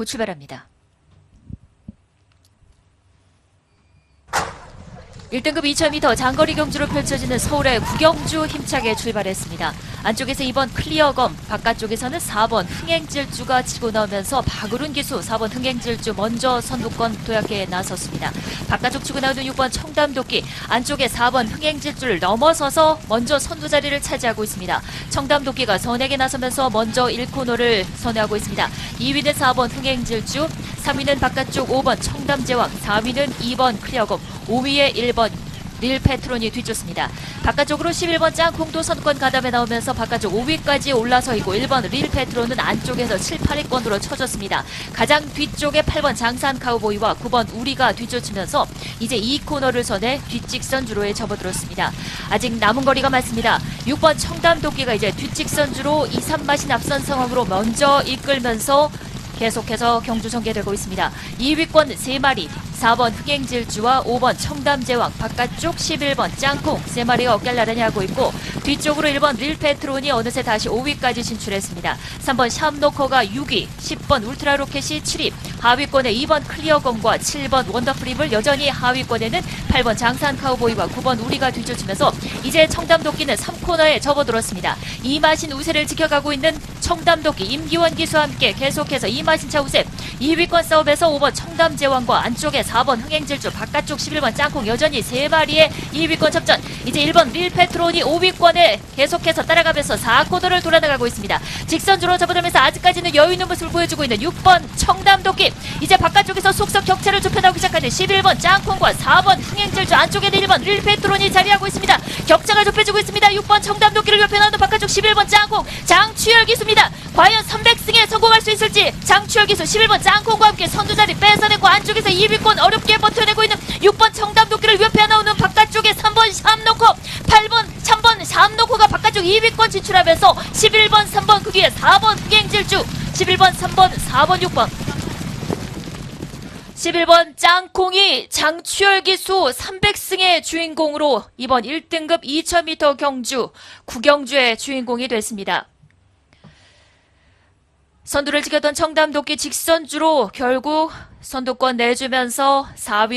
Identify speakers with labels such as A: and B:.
A: 곧 출발합니다. 1등급 2000m 장거리 경주로 펼쳐지는 서울의 구경주 힘차게 출발했습니다. 안쪽에서 2번 클리어검, 바깥쪽에서는 4번 흥행질주가 치고 나오면서 박으룬 기수 4번 흥행질주 먼저 선두권 도약에 나섰습니다. 바깥쪽 치고 나오는 6번 청담도끼, 안쪽에 4번 흥행질주를 넘어서서 먼저 선두 자리를 차지하고 있습니다. 청담도끼가 선에게 나서면서 먼저 1코너를 선회하고 있습니다. 2위는 4번 흥행질주, 3위는 바깥쪽 5번 청담제왕, 4위는 2번 클리어검, 5위에 1번 릴 페트론이 뒤쫓습니다. 바깥쪽으로 11번 짱콩도 선권 가담에 나오면서 바깥쪽 5위까지 올라서 있고 1번 릴 페트론은 안쪽에서 7, 8위권으로 쳐졌습니다. 가장 뒤쪽에 8번 장산 카우보이와 9번 우리가 뒤쫓으면서 이제 2코너를 선해 뒷직선 주로에 접어들었습니다. 아직 남은 거리가 많습니다. 6번 청담 도끼가 이제 뒷직선 주로 2, 3마신 앞선 상황으로 먼저 이끌면서 계속해서 경주 전개되고 있습니다. 2위권 3마리, 4번 흑행질주와 5번 청담제왕, 바깥쪽 11번 짱콩 3마리가 어깨를 나란히 하고 있고 뒤쪽으로 1번 릴페트론이 어느새 다시 5위까지 진출했습니다. 3번 샴노커가 6위, 10번 울트라로켓이 7위, 하위권에 2번 클리어검과 7번 원더프립을 여전히 하위권에는 8번 장산 카우보이와 9번 우리가 뒤쫓으면서 이제 청담도끼는 3코너에 접어들었습니다. 이마신 우세를 지켜가고 있는 청담도끼 임기원 기수와 함께 계속해서 이마신 차 우세 2위권 싸움에서 5번 청담제왕과 안쪽에 4번 흥행질주 바깥쪽 11번 짱콩 여전히 3마리의 2위권 접전 이제 1번 릴페트론이 5위권에 계속해서 따라가면서 4코너를 돌아나가고 있습니다. 직선주로 접어들면서 아직까지는 여유 있는 모습을 보여주고 있는 6번 청담도끼 이제 바깥쪽에서 속속 격차를 좁혀나오기 시작하는 11번 짱콩과 4번 흥행질주 안쪽에는 1번 릴페트론이 자리하고 있습니다. 격차가 좁혀지고 있습니다. 6번 청담도끼를 옆에 나오는 바깥쪽 11번 짱콩 장추열 기수입니다. 과연 300승에 성공할 수 있을지 장추열 기수 11번 짱콩과 함께 선두자리 뺏어내고 안쪽에서 2위권 어렵게 버텨내고 있는 6번 청담도끼를 옆에 나오는 바깥쪽에 3번 샴노코 8번 3번 샴노코가 바깥쪽 2위권 진출하면서 11번 3번 그 뒤에 4번 흑행질주 11번 3번 4번 6번 11번 짱콩이 장추열 기수 300승의 주인공으로 이번 1등급 2000m 경주 구경주의 주인공이 됐습니다. 선두를 지켰던 청담 도끼 직선주로 결국 선두권 내주면서 4위로